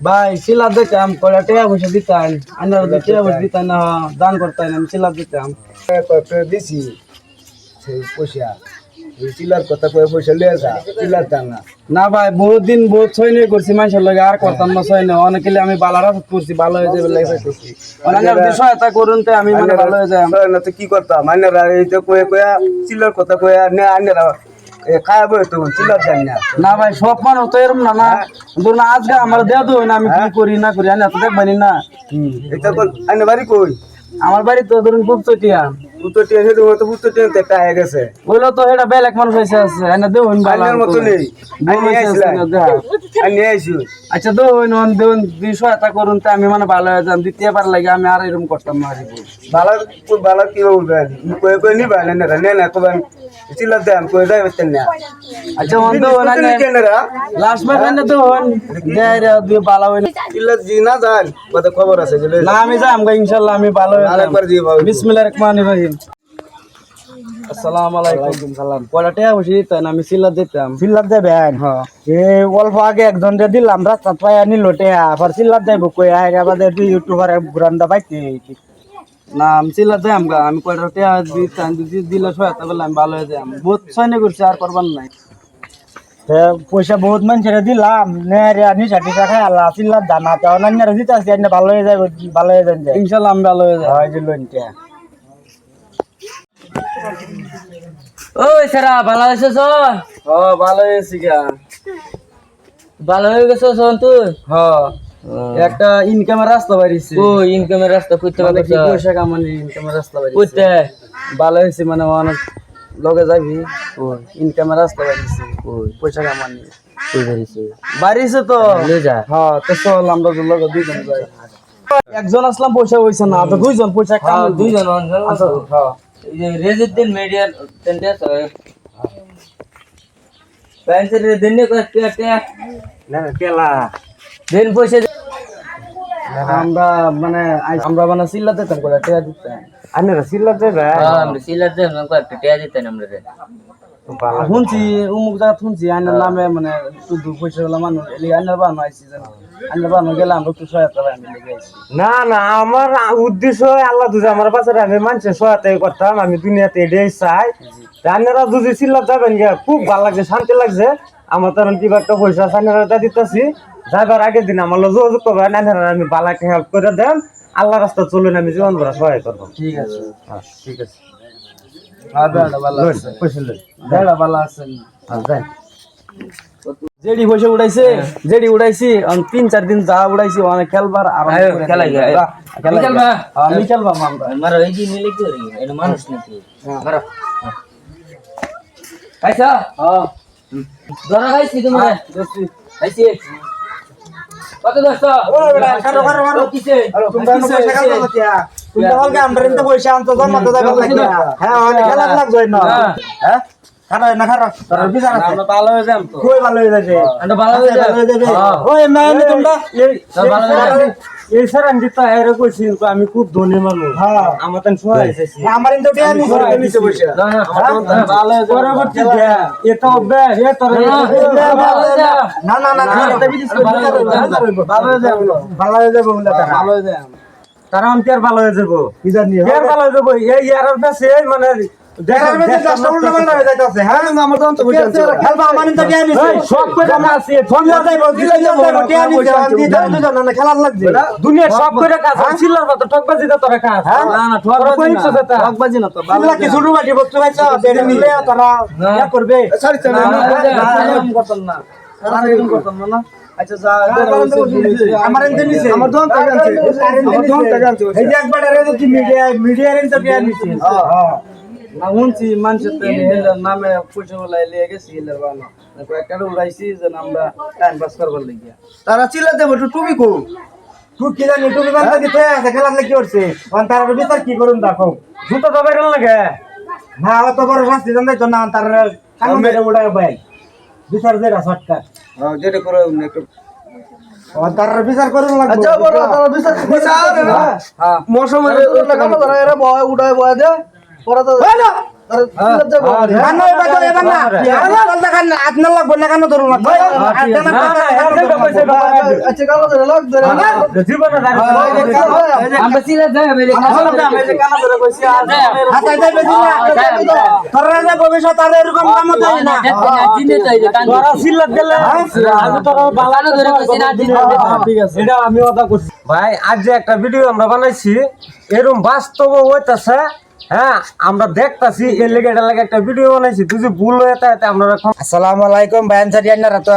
ভাই চিল্লার দিতাম কয়টা টিয়া পয়সা দিতাম আনার টিয়া পয়সা দিতাম না দান করতাম আমি চিল্লার দিতাম। কত দিছি। সেই পয়সা। না। না ভাই বহুত দিন বহুত সৈন্য করছি মানুষের লগে আর করতাম না সৈন্য। অনেকে আমি বালারা করছি ভালো হয়ে যাবে লাগে করছি সহায়তা করুন তো আমি মানে ভালো হয়ে যাই। কি করতাম? আইনারা এই তো কয়ে কয়ে চিল্লার কথা কয়ে নে আইনারা খায়া বই তো চিল্লার দাম না। না ভাই সব মানুষ তো এরকম না না। ধরুন আজকে আমার দেয়া তো না আমি কি করি না করি আমি এত দেখবানি না। এটা বাড়ি কই? আমার বাড়ি তো ধরুন খুব চটিয়া পুতো টিয়া হেতু তো পুতো টিয়া একটা হয়ে গেছে। বলল তো এটা বেলেগ মানুষ হয়েছে আছে এনে দেউন ভালো মতো নেই। আইনি আইছিলাম নিয়ে আইছি। আচ্ছা দেউন অন দেউন দুই সহায়তা করুন তো আমি মানে ভালো হয়ে যান দ্বিতীয়বার লাগে আমি আর এরকম করতাম না কি। বালা বালা কি বলবেন কয়ে কয়ে নিবা? না না নে না কবেন চিল্লার দাম কয়ে যাই বেতেন না আচ্ছা অন পুতো নি কেনরা লাস্ট বার এনে দেউন দেয় রে দুই ভালো হইলে। চিল্লার জি না যান কত খবর আছে না আমি যাই আমগা ইনশাআল্লাহ আমি ভালো যাম। আরেকবার দিয়ে বিসমিল্লাহির রহমানির রহিম। আসসালামু আলাইকুম। সালাম। কয়টা বসে? দিতেন আমি সিল্লা দিতাম। চিল্লার দেবেন? হ্যাঁ। এ অল্প আগে একজন যে দিলাম রাস্তা পাই আনি লোটে আবার চিল্লার দেব কই? আগে আমাদের দুই ইউটিউবার গ্রান্ডা পাইতে না আমি সিল্লা দেয় আমগা আমি কয়টা টাকা দিতাম যদি দিলে সহায়তা করলে আমি ভালো হয়ে যাম। বহুত সৈন্য করছি আর করবার নাই। পয়সা বহুত মানুষের দিলাম নিশা টিশা খাই আল্লাহ চিল্লার দানা তো অন্যান্য দিতে ভালো হয়ে যাবে ভালো হয়ে যান যায়। ইনশাআল্লাহ আমি ভালো হয়ে যাম যে লোনটা ওই সারা ভালো আছিস ও ভালো হয়েছি গা। ভালো হয়ে গেছো শোন তুই? হ একটা ইনকামের রাস্তা বাড়িছে ও ইনকামের রাস্তা করতে মানে কি পয়সা কামানি ইনকামের রাস্তা বাড়িছে করতে ভালো হয়েছে মানে অনেক লগে যাবি। ইনকামের রাস্তা বাড়িছে পয়সা কামানি বাড়িছে তো? হ্যাঁ তো চল আমরা লগে দুইজন যাই। একজন আসলাম পয়সা হইছে না। তো দুইজন পয়সা হ্যাঁ দুইজন অঞ্চল হ্যাঁ। রেজুদ্দিন মিডিয়ার টেন্ডার প্যান্সের দিন নে কষ্ট একটা না কেলা দিন পয়সা। আমরা মানে আমরা মানে চিল্লাতে দিতাম করে টেয়া দিতাম আনে চিল্লার দেবে হ্যাঁ আমরা সিলার দেন কয়েকটা টিয়া দিতেন আমরা রে শুনছি অমুক জায়গা শুনছি আইনের নামে মানে দু পয়সা গুলো মানুষ এলি আইনের বানো আইছি জানো আইনের বানো গেলে আমরা একটু সহায়তা আমি না না আমার উদ্দেশ্য আল্লাহ দুজে আমার পাশে আমি মানুষের সহায়তা করতাম আমি দুনিয়াতে এটাই চাই। আপনারা দুজি চিল্লার যাবেন গিয়া খুব ভালো লাগছে শান্তি লাগছে। আমার তো এখন কিবা একটা পয়সা সাইনারা দিতেছি। যাইবার আগের দিন আমার যোগাযোগ করবেন আইনারা আমি বালাকে হেল্প করে দেন। আল্লাহ রাস্তা চলুন আমি জীবন ভরা সহায় করব। ঠিক আছে। হ্যাঁ, ঠিক আছে। হ্যাঁ পয়সা ভালো আছেন। হ্যাঁ, যাই। জেডি পয়সা উড়াইছে জেডি উড়াইছি তিন চার দিন যা উড়াইছি অনেক খেলবার আর আয়ো, খেলাই গে, আয়ো। খেলাই খেলবা? আমি খেলবাম মারো এই যে নিলে কি এটা মানুষ নাকি? মারো। খাইছা? হ্যাঁ। ধরা খাইছি তোমরা খাইছি। কত দোস্ত? কারও, কারও, কারও। কিসে তোমরা পয়সা কাটো না তোমরা হলকে আমরা পয়সা আনতো জমা তো যাবে হ্যাঁ। অনেক খেলা না হ্যাঁ। খারাপ না খারাপ তোর বিচার আছে আমরা ভালো হয়ে যাম তো খুবই ভালো হয়ে যাবে এটা ভালো হয়ে যাবে ওই মানে তোমরা ভালো হয়ে যাবে। এই স্যার আমি এর কইছি আমি খুব ধনী মানুষ হ্যাঁ আমার তেন সহায় এসেছি আমার ইনতো টিয়া নি করে নিচে বসে ভালো হয়ে পরবর্তী দেয়া এ তোর না না না না ভালো হয়ে যাম ভালো হয়ে যাবে তারা ভালো হয়ে যাম তারা আমি আর ভালো হয়ে যাব কি জানি ভালো হয়ে যাব এই ইয়ার বেশি মানে হয়ে হ্যাঁ দুনিয়া সব কাজ ঠকবাজি তোরা কাজ হ্যাঁ না না ঠকবাজি না ঠকবাজি না তো কি ছোট বাটি বস্তু নিলে তারা ইয়া করবে সরি না না করতাম না আর এরকম করতাম না আচ্ছা যা আমার এনতে নিছে আমার আনছে আমার আনছে এই যে একবার কি মিডিয়া এনতে নিছে হ্যাঁ না শুনছি মানুষের তো হেলার নামে পয়সা বলাই লিয়ে গেছি হেলার বানো কয়েকটা উড়াইছি যে আমরা টাইম পাস করবার লাগিয়া। তারা চিল্লাতে বটু তুমি কো তুই কি জানি টুপি বান্ধা দিতে আছে খেলা কি করছে অন তার বিচার কি করুন দেখো? জুতো তো বাইরে লাগে না অত বড় শাস্তি জান তো না তার কানুন মেরে উড়ায় ভাই। বিচার যেটা শর্টকাট। যেটা করে একটু বিচার করুন লাগবে। আচ্ছা বড় তারা বিচার বিচার হ্যাঁ। মৌসুম কাম ধরা এরা বয় উড়ায় বয় দে আচ্ছা ভাই আজ যে একটা ভিডিও আমরা বানাইছি এরকম বাস্তব হইতাছে হ্যাঁ আমরা দেখতাছি এর লেগে এটা লাগে একটা ভিডিও বানাইছি। তুই যে ভুল হয়ে তাতে আমরা আসসালামু আলাইকুম ভাইয়ান সারি তো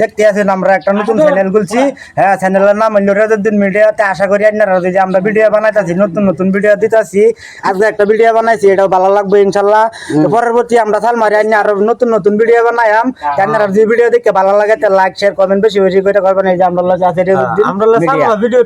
দেখতে আছেন আমরা একটা নতুন চ্যানেল খুলছি। হ্যাঁ চ্যানেলের নাম হইল রেজুদ্দিন মিডিয়াতে। আশা করি আপনারা যে আমরা ভিডিও বানাইতাছি নতুন নতুন ভিডিও দিতেছি। আজকে একটা ভিডিও বানাইছি এটাও ভালো লাগবে তো পরবর্তী আমরা সাল মারি আনি আরও নতুন নতুন ভিডিও বানাইম আপনারা যদি ভিডিও দেখে ভালো লাগে লাইক শেয়ার কমেন্ট বেশি বেশি করে করবেন। এই যে আমরা আছে ভিডিও